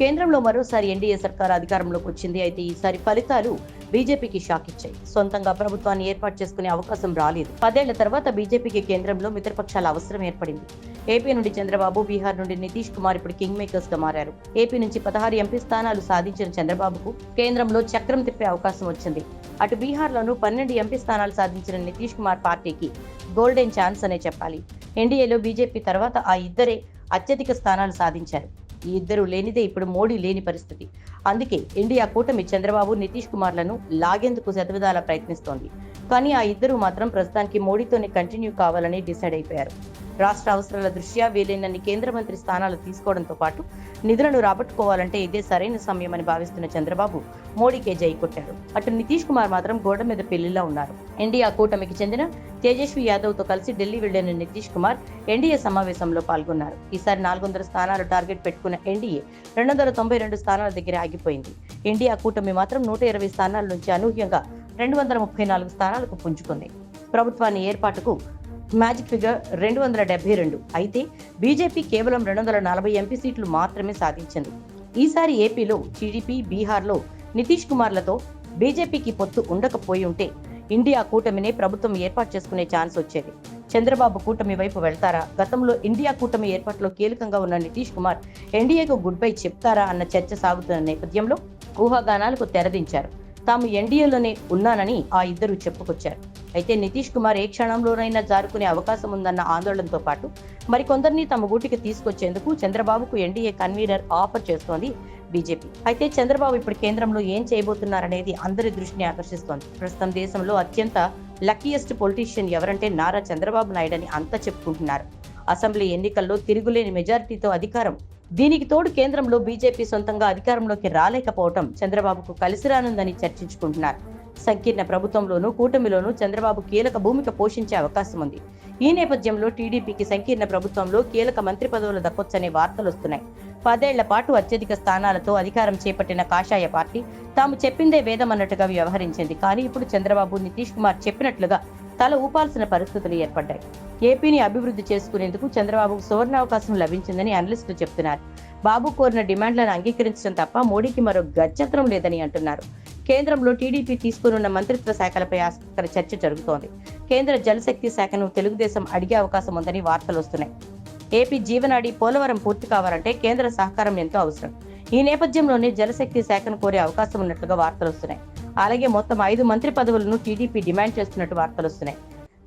కేంద్రంలో మరోసారి ఎన్డీఏ సర్కార్ అధికారంలోకి వచ్చింది. అయితే ఈసారి ఫలితాలు బీజేపీకి షాక్ ఇచ్చాయి. సొంతంగా ప్రభుత్వాన్ని ఏర్పాటు చేసుకునే అవకాశం రాలేదు. పదేళ్ళ తర్వాత బీజేపీకి కేంద్రంలో మిత్రపక్షాల అవసరం ఏర్పడింది. ఏపీ నుండి చంద్రబాబు బీహార్ నుండి నితీష్ కుమార్ ఇప్పుడు కింగ్ మేకర్స్గా మారారు. ఏపీ నుంచి పదహారు ఎంపీ స్థానాలు సాధించిన చంద్రబాబుకు కేంద్రంలో చక్రం తిప్పే అవకాశం వచ్చింది. అటు బీహార్లోనూ పన్నెండు ఎంపీ స్థానాలు సాధించిన నితీష్ కుమార్ పార్టీకి గోల్డెన్ ఛాన్స్ అనే చెప్పాలి. ఎన్డీఏలో బీజేపీ తర్వాత ఆ ఇద్దరే అత్యధిక స్థానాలు సాధించారు. ఈ ఇద్దరు లేనిదే ఇప్పుడు మోడీ లేని పరిస్థితి. అందుకే ఇండియా కూటమి చంద్రబాబు నితీష్ కుమార్లను లాగేందుకు శతవిధాలా ప్రయత్నిస్తోంది. కానీ ఆ ఇద్దరు మాత్రం ప్రస్తుతానికి మోడీతోనే కంటిన్యూ కావాలని డిసైడ్ అయిపోయారు. రాష్ట్ర అవసరాల దృష్ట్యా వీలైనన్ని కేంద్ర మంత్రి స్థానాలు తీసుకోవడంతో పాటు నిధులను రాబట్టుకోవాలంటే ఇదే సరైన సమయమని భావిస్తున్న చంద్రబాబు మోడీకే జై కొట్టారు అటు నితీష్ కుమార్ మాత్రం గోడ మీద పెళ్ళిలా ఉన్నారు. ఇండియా కూటమికి చెందిన తేజస్వి యాదవ్తో కలిసి ఢిల్లీ వెళ్ళిన నితీష్ కుమార్ ఎన్డీఏ సమావేశంలో పాల్గొన్నారు. ఈసారి నాలుగు వందల స్థానాలు టార్గెట్ పెట్టుకున్న ఎన్డీఏ రెండు వందల తొంభై రెండు స్థానాల దగ్గర ఆగిపోయింది. ఇండియా కూటమి మాత్రం నూట ఇరవై స్థానాల నుంచి అనూహ్యంగా రెండు వందల ముప్పై నాలుగు స్థానాలకు పుంజుకుంది. ప్రభుత్వాన్ని ఏర్పాటుకు మ్యాజిక్ ఫిగర్ రెండు వందల డెబ్బై రెండు. అయితే బీజేపీ కేవలం రెండు వందల నలభై ఎంపీ సీట్లు మాత్రమే సాధించింది. ఈసారి ఏపీలో టీడీపీ బీహార్లో నితీష్ కుమార్లతో బీజేపీకి పొత్తు ఉండకపోయి ఉంటే ఇండియా కూటమిని ప్రభుత్వం ఏర్పాటు చేసుకునే ఛాన్స్ వచ్చేది. చంద్రబాబు కూటమి వైపు వెళ్తారా? గతంలో ఇండియా కూటమి ఏర్పాటులో కీలకంగా ఉన్న నితీష్ కుమార్ ఎన్డీఏకు గుడ్ బై చెప్తారా అన్న చర్చ సాగుతున్న నేపథ్యంలో ఊహాగానాలకు తెరదించారు. తాము ఎన్డీఏలోనే ఉన్నానని ఆ ఇద్దరు చెప్పుకొచ్చారు. అయితే నితీష్ కుమార్ ఏ క్షణంలోనైనా జారుకునే అవకాశం ఉందన్న ఆందోళనతో పాటు మరికొందరిని తమ గూటికి తీసుకొచ్చేందుకు చంద్రబాబుకు ఎన్డీఏ కన్వీనర్ ఆఫర్ చేస్తోంది. బీజేపీ. అయితే చంద్రబాబు ఇప్పుడు కేంద్రంలో ఏం చేయబోతున్నారనేది అందరి దృష్టిని ఆకర్షిస్తోంది. ప్రస్తుతం దేశంలో అత్యంత లక్కీయెస్ట్ పొలిటీషియన్ ఎవరంటే నారా చంద్రబాబు నాయుడు అని అంతా చెప్పుకుంటున్నారు. అసెంబ్లీ ఎన్నికల్లో తిరుగులేని మెజారిటీతో అధికారం. దీనికి తోడు కేంద్రంలో బీజేపీ సొంతంగా అధికారంలోకి రాలేకపోవటం చంద్రబాబుకు కలిసి రానుందని చర్చించుకుంటున్నారు. సంకీర్ణ ప్రభుత్వంలోనూ కూటమిలోనూ చంద్రబాబు కీలక భూమిక పోషించే అవకాశం ఉంది. ఈ నేపథ్యంలో టీడీపీకి సంకీర్ణ ప్రభుత్వంలో కీలక మంత్రి పదవులు దక్కొచ్చనే వార్తలు వస్తున్నాయి. పదేళ్ళ పాటు అత్యధిక స్థానాలతో అధికారం చేపట్టిన కాషాయ పార్టీ తాము చెప్పిందే వేదమన్నట్టుగా వ్యవహరించింది. కానీ ఇప్పుడు చంద్రబాబు నితీష్ కుమార్ చెప్పినట్లుగా తల ఊపాల్సిన పరిస్థితులు ఏర్పడ్డాయి. ఏపీని అభివృద్ధి చేసుకునేందుకు చంద్రబాబుకు సువర్ణావకాశం లభించిందని అనలిస్టులు చెప్తున్నారు. బాబు కోరిన డిమాండ్లను అంగీకరించడం తప్ప మోడీకి మరో గత్యంతరం లేదని అంటున్నారు. కేంద్రంలో టీడీపీ తీసుకునున్న మంత్రిత్వ శాఖలపై ఆసక్తికర చర్చ జరుగుతోంది. కేంద్ర జలశక్తి శాఖను తెలుగుదేశం అడిగే అవకాశం ఉందని వార్తలు వస్తున్నాయి. ఏపీ జీవనాడి పోలవరం పూర్తి కావాలంటే కేంద్ర సహకారం ఎంతో అవసరం. ఈ నేపథ్యంలోనే జలశక్తి శాఖను కోరే అవకాశం ఉన్నట్లుగా వార్తలు వస్తున్నాయి. అలాగే మొత్తం ఐదు మంత్రి పదవులను టీడీపీ డిమాండ్ చేస్తున్నట్టు వార్తలు వస్తున్నాయి.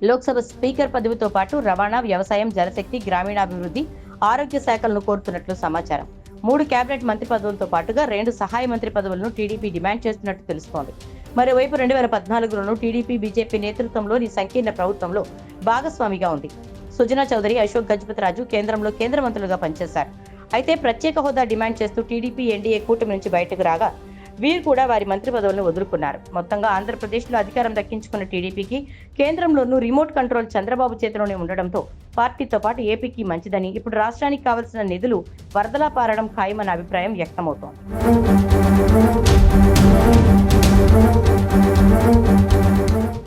లోక్సభ స్పీకర్ పదవితో పాటు రవాణా వ్యవసాయం జలశక్తి గ్రామీణాభివృద్ధి ఆరోగ్య శాఖలను కోరుతున్నట్లు సమాచారం. మూడు కేబినెట్ మంత్రి పదవులతో పాటుగా రెండు సహాయ మంత్రి పదవులను టీడీపీ డిమాండ్ చేస్తున్నట్టు తెలుస్తోంది. మరోవైపు రెండు వేల పద్నాలుగులోనూ టీడీపీ బీజేపీ నేతృత్వంలోని సంకీర్ణ ప్రభుత్వంలో భాగస్వామిగా ఉంది. సుజనా చౌదరి అశోక్ గజపతిరాజు కేంద్రంలో కేంద్ర మంత్రులుగా పనిచేశారు. అయితే ప్రత్యేక హోదా డిమాండ్ చేస్తూ టీడీపీ ఎన్డీఏ కూటమి నుంచి బయటకు రాగా వీరు కూడా వారి మంత్రి పదవులను వదులుకున్నారు. మొత్తంగా ఆంధ్రప్రదేశ్లో అధికారం దక్కించుకున్న టీడీపీకి కేంద్రంలోనూ రిమోట్ కంట్రోల్ చంద్రబాబు చేతిలోనే ఉండడంతో పార్టీతో పాటు ఏపీకి మంచిదని ఇప్పుడు రాష్ట్రానికి కావలసిన నిధులు వరదలా పారడం ఖాయమన్న అభిప్రాయం వ్యక్తమవుతోంది.